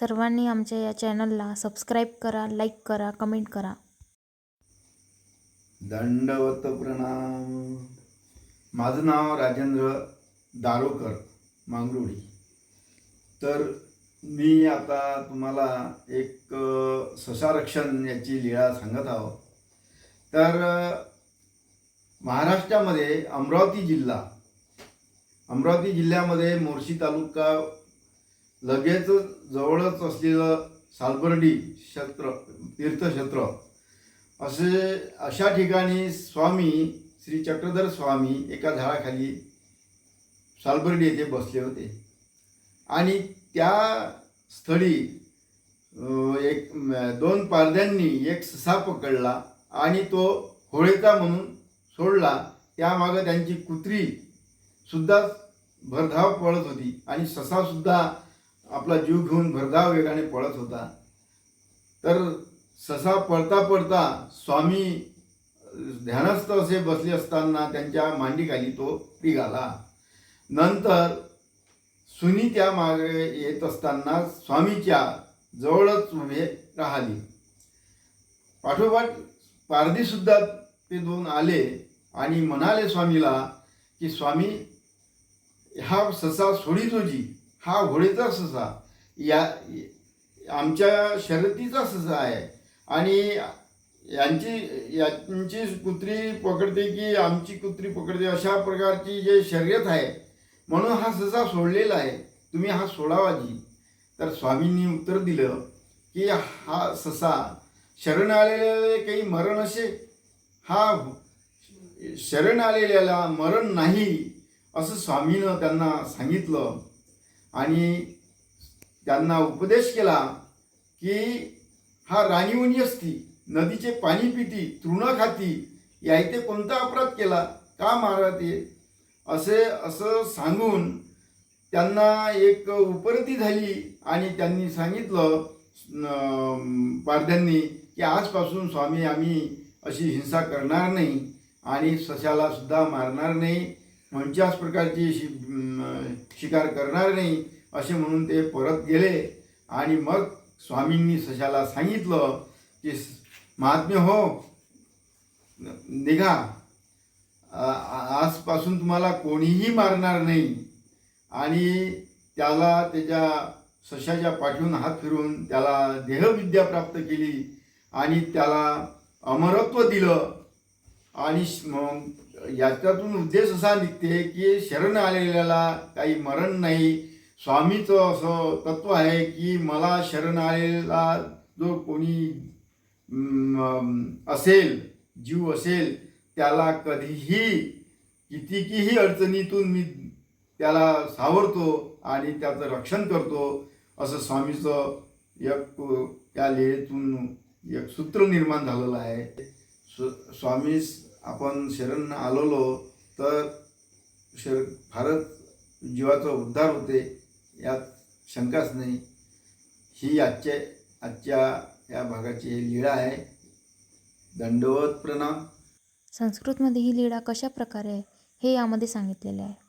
सर्वांनी आमच्या या चॅनलला सबस्क्राईब करा लाईक करा कमेंट करा. दंडवत प्रणाम. माझं नाव राजेंद्र दारोकर मांगरुळी. तर मी आता तुम्हाला एक ससारक्षण याची लीळा सांगत आहो तर महाराष्ट्रामध्ये अमरावती जिल्हा अमरावती जिल्ह्यामध्ये मोर्शी तालुका लगेच जवळच असलेलं सालबर्डी क्षेत्र तीर्थक्षेत्र असे अशा ठिकाणी स्वामी श्री चक्रधर स्वामी एका झाडाखाली सालबर्डी येथे बसले होते. आणि त्या स्थळी एक दोन पारद्यांनी एक ससा पकडला आणि तो होळेचा म्हणून सोडला. त्यामागं त्यांची कुत्री सुद्धा भरधाव पळत होती आणि ससासुद्धा आपला जीव घेऊन भरधाव वेगाने पळत होता. तर ससा पळता पळता स्वामी ध्यानस्थ असे बसले असताना त्यांच्या मांडीखाली तो निघाला. नंतर सुनी त्या मागे येत असताना स्वामीच्या जवळच उभे राहिली. पाठोपाठ पारधीसुद्धा ते दोन आले आणि म्हणाले स्वामीला की स्वामी हा ससा सोडीतोजी हा घोडेचा ससा. या आमच्या शर्यतीचा ससा आहे. आणि यांची यांची कुत्री पकडते की आमची कुत्री पकडते अशा प्रकारची जे शर्यत आहे म्हणून हा ससा सोडलेला आहे. तुम्ही हा सोडावाजी तर स्वामींनी उत्तर दिलं की हा ससा शरण आलेले काही मरण असे? हा शरण आलेल्याला मरण नाही असं स्वामीनं त्यांना सांगितलं. आणि त्यांना उपदेश केला की हा राणीवणी असती नदीचे पाणी पिती तृण खाती या इथे कोणता अपराध केला? का मारते असे असं सांगून त्यांना एक उपरती झाली आणि त्यांनी सांगितलं पारध्यांनी की आजपासून स्वामी आम्ही अशी हिंसा करणार नाही आणि सशाला सुद्धा मारणार नाही. कोणत्याच प्रकारची शि शिकार करणार नाही असे म्हणून ते परत गेले. आणि मग स्वामींनी सशाला सांगितलं की महात्म्य हो निघा. आजपासून तुम्हाला कोणीही मारणार नाही. आणि त्याला त्याच्या सशाच्या पाठीवर हात फिरून त्याला देहविद्या प्राप्त केली आणि त्याला अमरत्व दिलं. आणि मग याच्यातून उद्देश असा निघते की शरण आलेल्याला काही मरण नाही. स्वामीचं असं तत्व आहे की मला शरण आलेला जो कोणी असेल जीव असेल त्याला कधीही कितीकीही अडचणीतून मी त्याला सावरतो आणि त्याचं रक्षण करतो असं स्वामीचं एक त्या लेतून एक सूत्र निर्माण झालेलं आहे. स्व- स्वामीस आपण शरण आलेलो तर शर फारच जीवाचा उद्धार होते यात शंकाच नाही. ही आजच्या आजच्या या भागाची लीळा आहे. दंडवत प्रणाम. संस्कृतमध्ये ही लीळा कशा प्रकारे आहे हे यामध्ये सांगितलेले आहे.